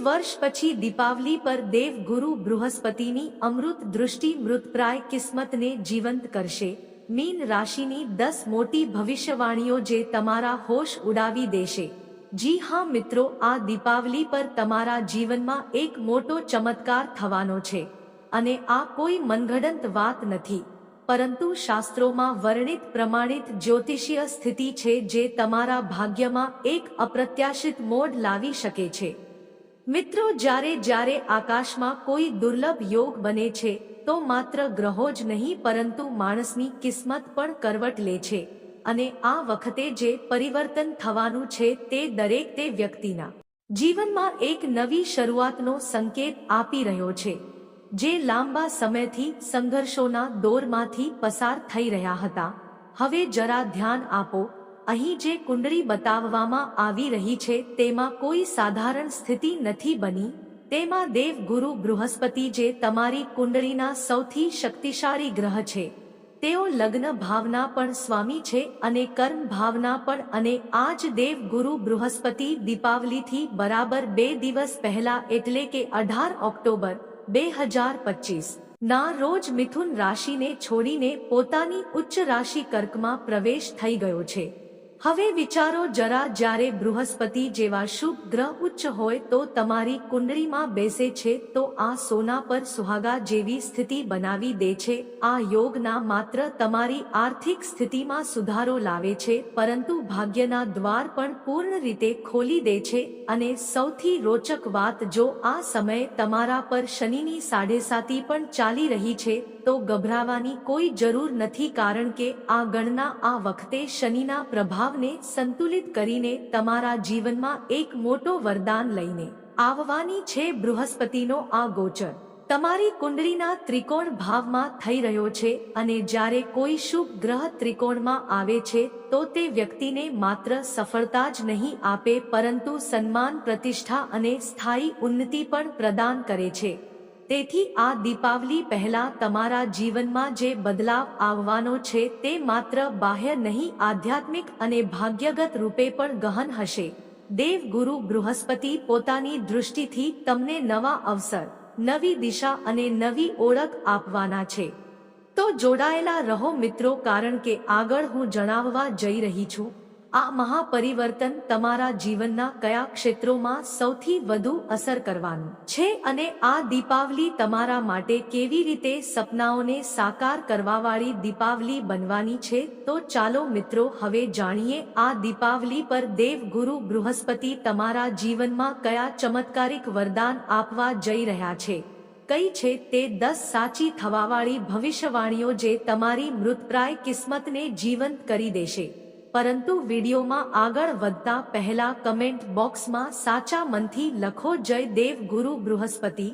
વર્ષ પછી દીપાવલી પર દેવ ગુરુ બૃહસ્પતિની અમૃત દૃષ્ટિ મૃતપ્રાય કિસ્મતને જીવંત કરશે. મીન રાશિની દસ મોટી ભવિષ્યવાણીઓ જે તમારા હોશ ઉડાવી દેશે. જી હા મિત્રો, આ દીપાવલી પર તમારા જીવનમાં એક મોટો ચમત્કાર થવાનો છે. અને આ કોઈ મનગઢંત વાત નથી. પરંતુ શાસ્ત્રોમાં વર્ણિત પ્રમાણિત જ્યોતિષીય સ્થિતિ છે જે તમારા ભાગ્યમાં એક અપ્રત્યાશિત મોડ લાવી શકે છે. મિત્રો, જ્યારે જ્યારે આકાશમાં કોઈ દુર્લભ યોગ બને છે, તો માત્ર ગ્રહો જ નહીં, પરંતુ માણસની કિસ્મત પણ કરવટ લે છે. અને આ વખતે જે પરિવર્તન થવાનું છે, તે દરેક તે વ્યક્તિના જીવનમાં એક નવી શરૂઆતનો સંકેત આપી રહ્યો છે, જે લાંબા સમયથી સંઘર્ષોના દોરમાંથી પસાર થઈ રહ્યા હતા. હવે જરા ધ્યાન આપો અહીં જે કુંડળી બતાવવામાં આવી રહી છે, તેમાં કોઈ સાધારણ સ્થિતિ નથી બની. તેમાં દેવ ગુરુ બૃહસ્પતિ જે તમારી કુંડળીના સૌથી શક્તિશાળી ગ્રહ છે. તેઓ લગ્ન ભાવના પણ સ્વામી છે અને કર્મ ભાવના પણ અને આજ દેવ ગુરુ બૃહસ્પતિ દીપાવલીથી બરાબર બે દિવસ પહેલા એટલે કે અઢાર ઓક્ટોબર, બે હજાર પચીસ, ના રોજ મિથુન રાશિને છોડીને પોતાની ઉચ્ચ રાશિ કર્કમાં પ્રવેશ થઈ ગયો છે. હવે વિચારો જરા જ્યારે બૃહસ્પતિ જેવા શુભ ગ્રહ ઉચ્ચ હોય તો તમારી કુંડળીમાં બેસે છે તો આ સોના પર સુહાગા જેવી સ્થિતિ બનાવી દે છે. આ યોગના માત્ર તમારી આર્થિક સ્થિતિમાં સુધારો લાવે છે, પરંતુ ભાગ્યના દ્વાર પણ પૂર્ણ રીતે ખોલી દે છે. અને સૌથી રોચક વાત જો આ સમયે તમારા પર શનિની સાડેસાતી પણ ચાલી રહી છે તો ગભરાવાની કોઈ જરૂર નથી કારણ કે આ ગણના આ વખતે શનિના પ્રભાવને સંતુલિત કરીને તમારા જીવનમાં એક મોટો વરદાન લઈને આવવાની છે બૃહસ્પતિનો આ ગોચર. તમારી કુંડળીના ત્રિકોણ ભાવમાં થઈ રહ્યો છે અને જ્યારે કોઈ શુભ ગ્રહ ત્રિકોણમાં આવે છે, તો તે વ્યક્તિને માત્ર સફળતા જ નહીં આપે, પરંતુ સન્માન, પ્રતિષ્ઠા અને સ્થાયી ઉન્નતિ પણ પ્રદાન કરે છે. તેથી આ દીપાવલી પહેલા તમારા જીવનમાં જે બદલાવ આવવાનો છે તે માત્ર બાહ્ય નહીં, આધ્યાત્મિક અને ભાગ્યગત રૂપે પણ ગહન હશે. દેવ ગુરુ બૃહસ્પતિ પોતાની દૃષ્ટિથી તમને નવા અવસર, નવી દિશા અને નવી ઓળખ આપવાના છે. તો જોડાયેલા રહો મિત્રો, કારણ કે આગળ હું જણાવવા જઈ રહી છું. આ મહાપરિવર્તન તમારા જીવનના કયા ક્ષેત્રોમાં સૌથી વધુ અસર કરવાનું છે અને આ દીપાવલી તમારા માટે કેવી રીતે સપનાઓને સાકાર કરવાવાળી દીપાવલી બનવાની છે? તો ચાલો મિત્રો, હવે જાણીએ આ દીપાવલી પર દેવગુરુ બૃહસ્પતિ તમારા જીવનમાં કયા ચમત્કારિક વરદાન આપવા જઈ રહ્યા છે? કઈ છે તે દસ સાચી થવાવાળી ભવિષ્યવાણીઓ જે તમારી મૃતપ્રાય કિસ્મતને જીવંત કરી દેશે? પરંતુ વિડીયોમાં આગળ વધતા પહેલા કમેન્ટ બોક્સમાં સાચા મનથી લખો જય દેવ ગુરુ બૃહસ્પતિ,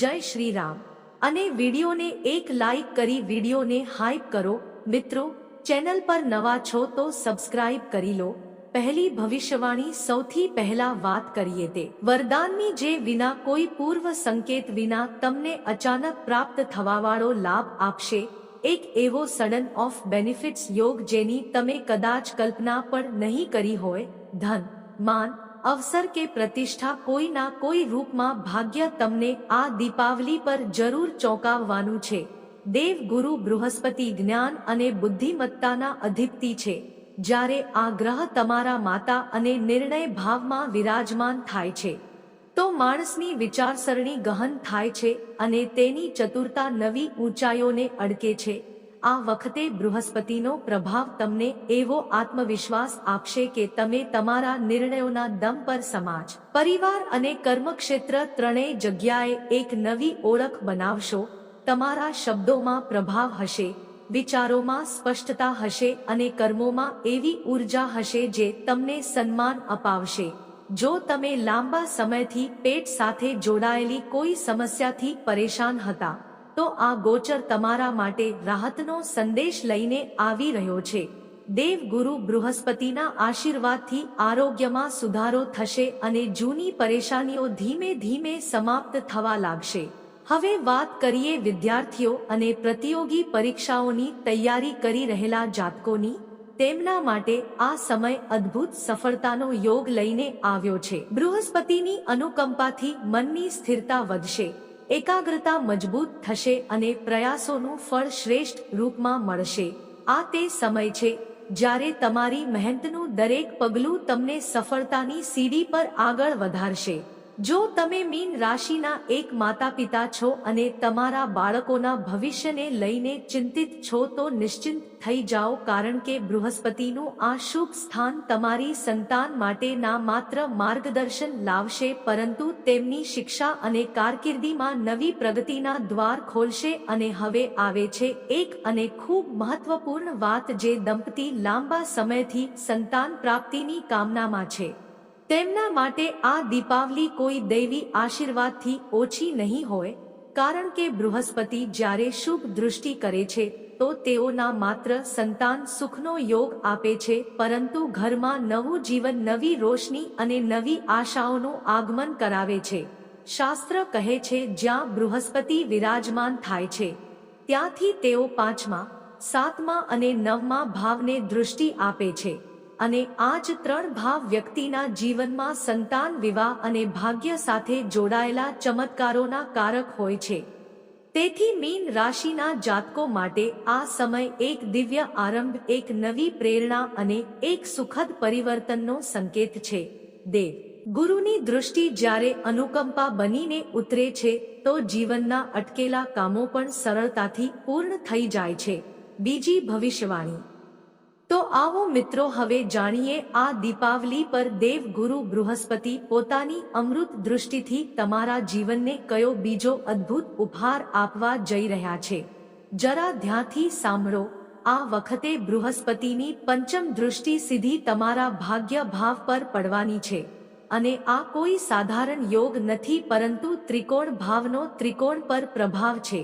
જય શ્રી રામ. અને વિડીયોને એક લાઈક કરી વિડીયોને હાઈપ કરો. મિત્રો, ચેનલ પર નવા છો તો સબસ્ક્રાઇબ કરી લો. પહેલી ભવિષ્યવાણી સૌથી પહેલા વાત કરીએ તે. વરદાનની જે વિના કોઈ પૂર્વ સંકેત વિના તમને અચાનક પ્રાપ્ત થવાવાળો લાભ આપશે. એક એવો સડન ઓફ બેનિફિટ્સ યોગ જેની તમે કદાચ કલ્પના પણ નહીં કરી હોય, ધન, માન, અવસર કે પ્રતિષ્ઠા કોઈના કોઈ રૂપમાં ભાગ્ય તમને આ દીપાવલી પર જરૂર ચોંકાવવાનું છે. દેવ ગુરુ બૃહસ્પતિ જ્ઞાન અને બુદ્ધિમત્તાના અધિપતિ છે. જ્યારે આ ગ્રહ તમારા માતા અને નિર્ણય ભાવમાં વિરાજમાન થાય છે. તો માણસની વિચારસરણી ગહન થાય છે અને તેની ચતુરતા નવી ઊંચાઈઓને અડકે છે. આ વખતે બૃહસ્પતિનો પ્રભાવ તમને એવો આત્મવિશ્વાસ આપશે કે તમે તમારા નિર્ણયોના દમ પર સમાજ, પરિવાર અને કર્મક્ષેત્ર ત્રણેય જગ્યાએ એક નવી ઓળખ બનાવશો. તમારા શબ્દોમાં પ્રભાવ હશે, વિચારોમાં સ્પષ્ટતા હશે અને કર્મોમાં એવી ઊર્જા હશે જે તમને સન્માન અપાવશે. જો તમે લાંબા સમયથી પેટ સાથે જોડાયેલી કોઈ સમસ્યાથી પરેશાન હતા, તો આ ગોચર તમારા માટે રાહતનો સંદેશ લઈને આવી રહ્યો છે. દેવગુરુ બૃહસ્પતિના આશીર્વાદથી આરોગ્યમાં સુધારો થશે અને જૂની પરેશાનીઓ ધીમે ધીમે સમાપ્ત થવા લાગશે. હવે વાત કરીએ વિદ્યાર્થીઓ અને પ્રતિયોગી પરીક્ષાઓની તૈયારી કરી રહેલા જાતકોની. તેમના માટે આ સમય અદ્ભુત સફળતાનો યોગ લઈને આવ્યો છે. બૃહસ્પતિની અનુકંપાથી મનની સ્થિરતા વધશે. એકાગ્રતા મજબૂત થશે અને પ્રયાસોનું ફળ શ્રેષ્ઠ રૂપમાં મળશે. આ તે સમય છે જ્યારે તમારી મહેનતનું દરેક પગલું તમને સફળતાની સીડી પર આગળ વધારશે. જો તમે મીન રાશિના એક માતા પિતા છો અને તમારા બાળકોના ભવિષ્યને લઈને ચિંતિત છો તો નિશ્ચિંત થઈ જાઓ કારણ કે બૃહસ્પતિનું આ શુભ સ્થાન તમારી સંતાન માટે ના માત્ર માર્ગદર્શન લાવશે પરંતુ તેમની શિક્ષા અને કારકિર્દીમાં નવી પ્રગતિના દ્વાર ખોલશે અને હવે આવે છે એક અને ખૂબ મહત્વપૂર્ણ વાત જે દંપતી લાંબા સમયથી સંતાન પ્રાપ્તિની કામનામાં છે. તેમના માટે આ દીપાવલી કોઈ દૈવી આશીર્વાદથી ઓછી નહીં હોય, કારણ કે બૃહસ્પતિ જ્યારે શુભ દૃષ્ટિ કરે છે, તો તેઓના માત્ર સંતાન સુખનો યોગ આપે છે, પરંતુ ઘરમાં નવું જીવન, નવી રોશની અને નવી આશાઓનું આગમન કરાવે છે. શાસ્ત્ર કહે છે, જ્યાં બૃહસ્પતિ વિરાજમાન થાય છે, ત્યાંથી તેઓ પાંચમા, સાતમા અને નવમા ભાવને દૃષ્ટિ આપે છે. અને આ જ ત્રણ ભાવ વ્યક્તિના જીવનમાં સંતાન, વિવાહ અને ભાગ્ય સાથે જોડાયેલા ચમત્કારોના કારક હોય છે. તેથી મીન રાશિના જાતકો માટે આ સમય એક દિવ્ય આરંભ, એક નવી પ્રેરણા અને એક સુખદ પરિવર્તનનો સંકેત છે. દેવ. ગુરુની દૃષ્ટિ જ્યારે અનુકંપા બનીને ઉતરે છે, તો જીવનના અટકેલા કામો પણ સરળતાથી પૂર્ણ થઈ જાય છે. બીજી ભવિષ્યવાણી. આવો મિત્રો, હવે જાણીએ આ દીપાવલી પર દેવ ગુરુ બૃહસ્પતિ પોતાની અમૃત દૃષ્ટિથી તમારા જીવનને કયો બીજો અદ્ભુત ઉપહાર આપવા જઈ રહ્યા છે. જરા ધ્યાનથી સાંભળો. આ વખતે બૃહસ્પતિની પંચમ દૃષ્ટિ સીધી તમારા ભાગ્ય ભાવ પર પડવાની છે. અને આ કોઈ સાધારણ યોગ નથી, પરંતુ ત્રિકોણ ભાવનો ત્રિકોણ પર પ્રભાવ છે.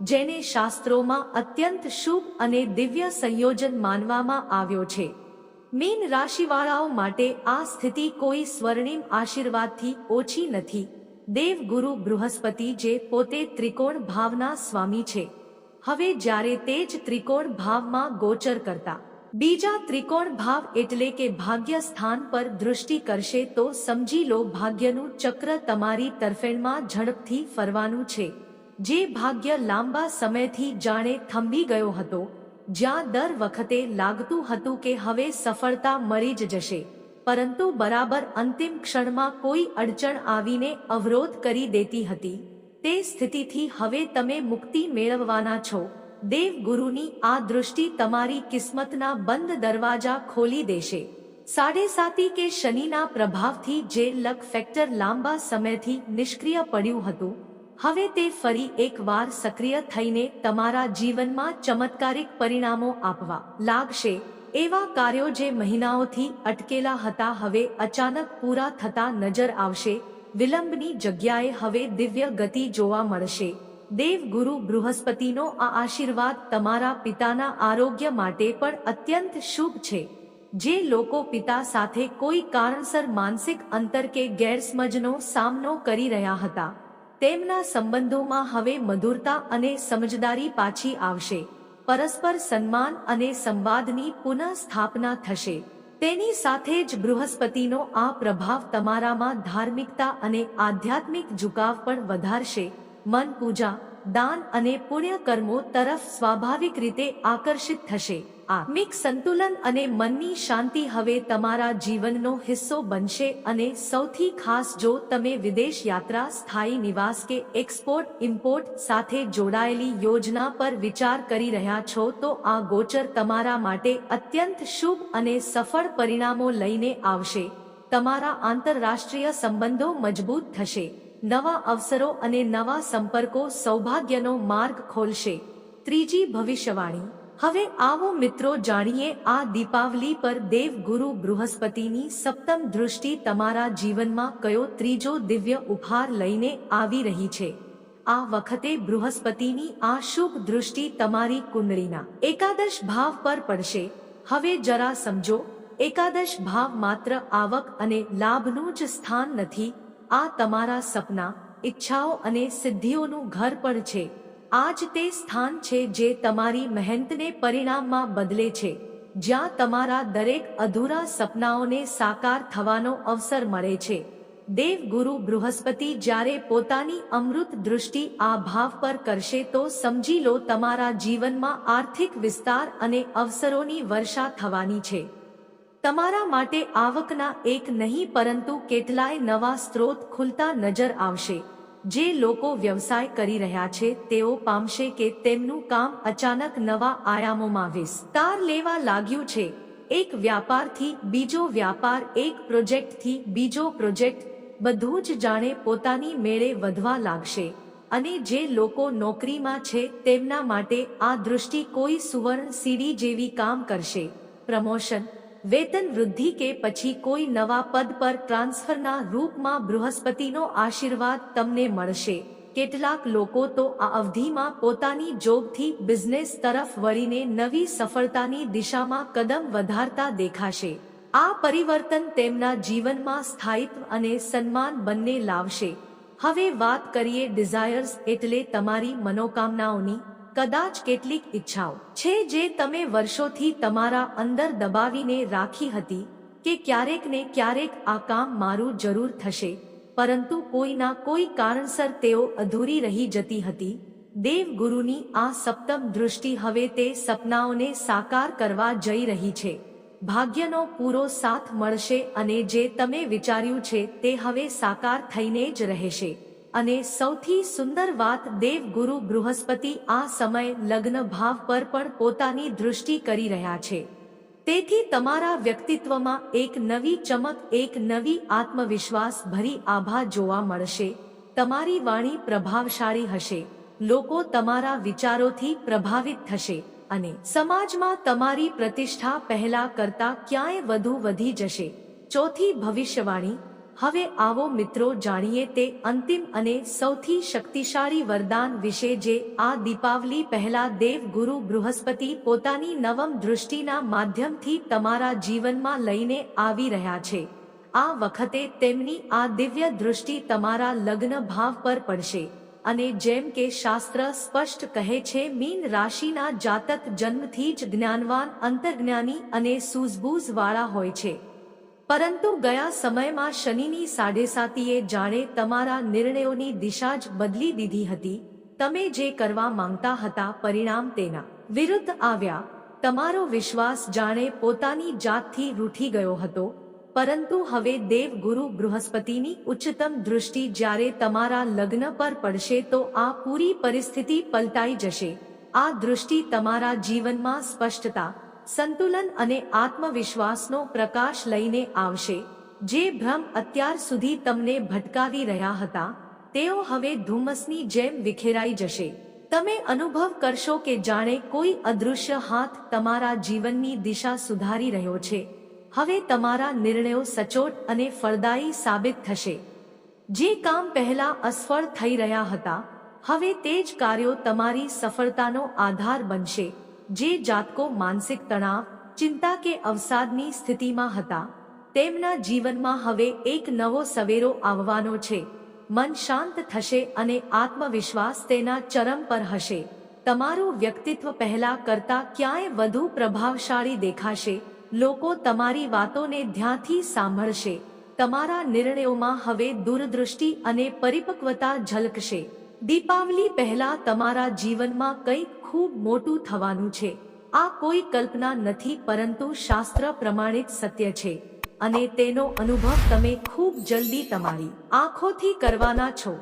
જેને શાસ્ત્રોમાં અત્યંત શુભ અને દિવ્ય સંયોજન માનવામાં આવ્યો છે. મીન રાશિવાળાઓ માટે આ સ્થિતિ કોઈ સ્વર્ણિમ આશીર્વાદથી ઓછી નથી. દેવ ગુરુ બૃહસ્પતિ જે પોતે ત્રિકોણ ભાવના સ્વામી છે. હવે જ્યારે તે જ ત્રિકોણ ભાવમાં ગોચર કરતા. બીજા ત્રિકોણ ભાવ એટલે કે ભાગ્ય સ્થાન પર દૃષ્ટિ કરશે તો સમજી લો, ભાગ્યનું ચક્ર તમારી તરફેણમાં ઝડપથી ફરવાનું છે. જે ભાગ્ય લાંબા સમયથી જાણે થંભી ગયો હતો, જ્યાં દર વખતે લાગતું હતું કે હવે સફળતા મળી જ જશે. પરંતુ બરાબર અંતિમ ક્ષણમાં કોઈ અડચણ આવીને અવરોધ કરી દેતી હતી. તે સ્થિતિથી હવે તમે મુક્તિ મેળવવાના છો. દેવ ગુરુની આ દૃષ્ટિ તમારી કિસ્મતના બંધ દરવાજા ખોલી દેશે. સાડે સાતી કે શનિના પ્રભાવથી જે લક ફેક્ટર લાંબા સમયથી નિષ્ક્રિય પડ્યું હતું હવે તે ફરી એકવાર સક્રિય થઈને તમારા જીવનમાં ચમત્કારિક પરિણામો આપવા લાગશે, એવા કાર્યો જે મહિનાઓથી અટકેલા હતા હવે અચાનક પૂરા થતા નજર આવશે, વિલંબની જગ્યાએ હવે દિવ્ય ગતિ જોવા મળશે. દેવગુરુ બૃહસ્પતિનો આ આશીર્વાદ તમારા પિતાના આરોગ્ય માટે પણ અત્યંત શુભ છે. જે લોકો પિતા સાથે કોઈ કારણસર માનસિક અંતર કે ગેરસમજનો સામનો કરી રહ્યા હતા તેમના સંબંધોમાં હવે મધુરતા અને સમજદારી પાછી આવશે. પરસ્પર સન્માન અને સંવાદની પુનઃસ્થાપના થશે. તેની સાથે જ બૃહસ્પતિનો આ પ્રભાવ તમારામાં ધાર્મિકતા અને આધ્યાત્મિક ઝુકાવ પણ વધારશે. મન પૂજા દાન અને પુણ્ય કર્મો તરફ સ્વાભાવિક રીતે આકર્ષિત થશે. આત્મિક સંતુલન અને મનની શાંતિ હવે તમારા જીવનનો હિસ્સો બનશે અને સૌથી ખાસ જો તમે વિદેશ યાત્રા, સ્થાયી નિવાસ કે એક્સપોર્ટ ઇમ્પોર્ટ સાથે જોડાયેલી યોજના પર વિચાર કરી રહ્યા છો, તો આ ગોચર તમારા માટે અત્યંત શુભ અને સફળ પરિણામો લઈને આવશે. તમારા આંતરરાષ્ટ્રીય સંબંધો મજબૂત થશે. નવા અવસરો અને નવા સંપર્કો સૌભાગ્યનો માર્ગ ખોલશે. ત્રીજી ભવિષ્યવાણી. હવે આવો મિત્રો જાણીએ આ દીપાવલી પર દેવ ગુરુ બૃહસ્પતિની સપ્તમ દૃષ્ટિ તમારા જીવનમાં કયો ત્રીજો દિવ્ય ઉપહાર લઈને આવી રહી છે? આ વખતે બૃહસ્પતિની આ શુભ દૃષ્ટિ તમારી કુંડળીના એકાદશ ભાવ પર પડશે. હવે જરા સમજો, એકાદશ ભાવ માત્ર આવક અને લાભનું જ સ્થાન નથી, આ તમારા સપના, ઈચ્છાઓ અને સિદ્ધિઓનું ઘર પણ છે. આ જ તે સ્થાન છે જે તમારી મહેનતને પરિણામમાં બદલે છે, જ્યાં તમારા દરેક અધૂરા સપનાઓને સાકાર થવાનો અવસર મળે છે. દેવગુરુ બૃહસ્પતિ જ્યારે પોતાની અમૃત દૃષ્ટિ આ ભાવ પર કરશે તો સમજી લો તમારા જીવનમાં આર્થિક વિસ્તાર અને અવસરોની વર્ષા થવાની છે. તમારા માટે આવકના એક નહીં પરંતુ કેટલાય નવા સ્ત્રોત ખુલતા નજર આવશે. જે લોકો વ્યવસાય કરી રહ્યા છે, તેઓ પામશે કે તેમનું કામ અચાનક નવા આયામોમાં વિસ્તાર લેવા લાગ્યું છે, એક વ્યાપારથી બીજો વ્યાપાર, એક પ્રોજેક્ટથી બીજો પ્રોજેક્ટ, બધું જ જાણે પોતાની મેળે વધવા લાગશે. અને જે લોકો નોકરીમાં છે, તેમના માટે આ દૃષ્ટિ કોઈ સુવર્ણ સીડી જેવી કામ કરશે. પ્રમોશન વેતન વૃદ્ધિ કે પછી કોઈ નવા પદ પર ટ્રાન્સફરના રૂપમાં બૃહસ્પતિનો આશીર્વાદ તમને મળશે. કેટલાક લોકો તો આ અવધિમાં પોતાની જોબથી બિઝનેસ તરફ વળીને નવી સફળતાની દિશામાં કદમ વધારતા દેખાશે. આ પરિવર્તન તેમના જીવનમાં સ્થાયિત્વ અને સન્માન બંને લાવશે. હવે વાત કરીએ ડિઝાયર્સ એટલે તમારી મનોકામનાઓની. કદાચ કેટલીક ઈચ્છાઓ છે જે તમે વર્ષોથી તમારા અંદર દબાવીને રાખી હતી કે ક્યારેક ને ક્યારેક આ કામ મારું જરૂર થશે, પરંતુ કોઈના કોઈ કારણસર તેઓ અધૂરી રહી જતી હતી. દેવગુરુની આ સપ્તમ દૃષ્ટિ હવે તે સપનાઓને સાકાર કરવા જઈ રહી છે. ભાગ્યનો પૂરો સાથ મળશે અને જે તમે વિચાર્યું છે તે હવે સાકાર થઈને જ રહેશે. અને સૌથી સુંદર વાત દેવ ગુરુ બૃહસ્પતિ આ સમય લગ્ન ભાવ પર પણ પોતાની દૃષ્ટિ કરી રહ્યા છે. તેથી તમારા વ્યક્તિત્વમાં એક નવી ચમક, એક નવી આત્મવિશ્વાસ ભરી આભા જોવા મળશે. તમારી વાણી પ્રભાવશાળી હશે. લોકો તમારા વિચારોથી પ્રભાવિત થશે અને સમાજમાં તમારી પ્રતિષ્ઠા પહેલા કરતા ક્યાંય વધુ વધી જશે. ચોથી ભવિષ્યવાણી હવે આવો મિત્રો જાણીએ તે અંતિમ અને સૌથી શક્તિશાળી વરદાન વિશે જે આ દીપાવલી પહેલા દેવ ગુરુ બૃહસ્પતિ પોતાની નવમ દૃષ્ટિના માધ્યમથી તમારા જીવનમાં લઈને આવી રહ્યા છે. આ વખતે તેમની આ દિવ્ય દૃષ્ટિ તમારા લગ્ન ભાવ પર પડશે. અને જેમ કે શાસ્ત્ર સ્પષ્ટ કહે છે, મીન રાશિના જાતક જન્મથી જ જ્ઞાનવાન, અંતર્જ્ઞાની અને સૂઝબૂઝ વાળા હોય છે. પરંતુ ગયા સમયમાં શનિની સાડેસાતીએ જાણે તમારા નિર્ણયોની દિશા જ બદલી દીધી હતી. તમે જે કરવા માંગતા હતા પરિણામ તેના વિરુદ્ધ આવ્યા. તમારો વિશ્વાસ જાણે પોતાની જાતથી રૂઠી ગયો હતો. પરંતુ હવે દેવ ગુરુ બૃહસ્પતિની ઉચ્ચતમ દૃષ્ટિ જ્યારે તમારા લગ્ન પર પડશે તો આ પૂરી પરિસ્થિતિ પલટાઈ જશે. આ દૃષ્ટિ તમારા જીવનમાં સ્પષ્ટતા સંતુલન અને આત્મવિશ્વાસનો પ્રકાશ લઈને આવશે. જે ભ્રમ અત્યાર સુધી તમને ભટકાવી રહ્યા હતા, તેઓ હવે ધુમ્મસની જેમ વિખેરાઈ જશે. તમે અનુભવ કરશો કે જાણે કોઈ અદૃશ્ય હાથ તમારા જીવનની દિશા સુધારી રહ્યો છે. હવે તમારા નિર્ણયો સચોટ અને ફળદાયી સાબિત થશે. જે કામ પહેલા અસફળ થઈ રહ્યા હતા, હવે તે જ કાર્યો તમારી સફળતાનો આધાર બનશે. જે જાતકો માનસિક તણાવ, ચિંતા કે અવસાદની સ્થિતિમાં હતા, તેમના જીવનમાં હવે એક નવો સવેરો આવવાનો છે. મન શાંત થશે અને આત્મવિશ્વાસ તેના ચરમ પર હશે. તમારું વ્યક્તિત્વ પહેલા કરતા ક્યાંય વધુ પ્રભાવશાળી દેખાશે. લોકો તમારી વાતોને ધ્યાનથી સાંભળશે. તમારા નિર્ણયોમાં હવે દૂરદૃષ્ટિ અને પરિપક્વતા ઝલકશે. દીપાવલી પહેલા તમારા જીવનમાં કંઈક ખૂબ મોટું થવાનું છે. આ કોઈ કલ્પના નથી, પરંતુ શાસ્ત્ર પ્રમાણિત સત્ય છે. અને તેનો અનુભવ તમે ખૂબ જલ્દી તમારી આંખોથી કરવાના છો.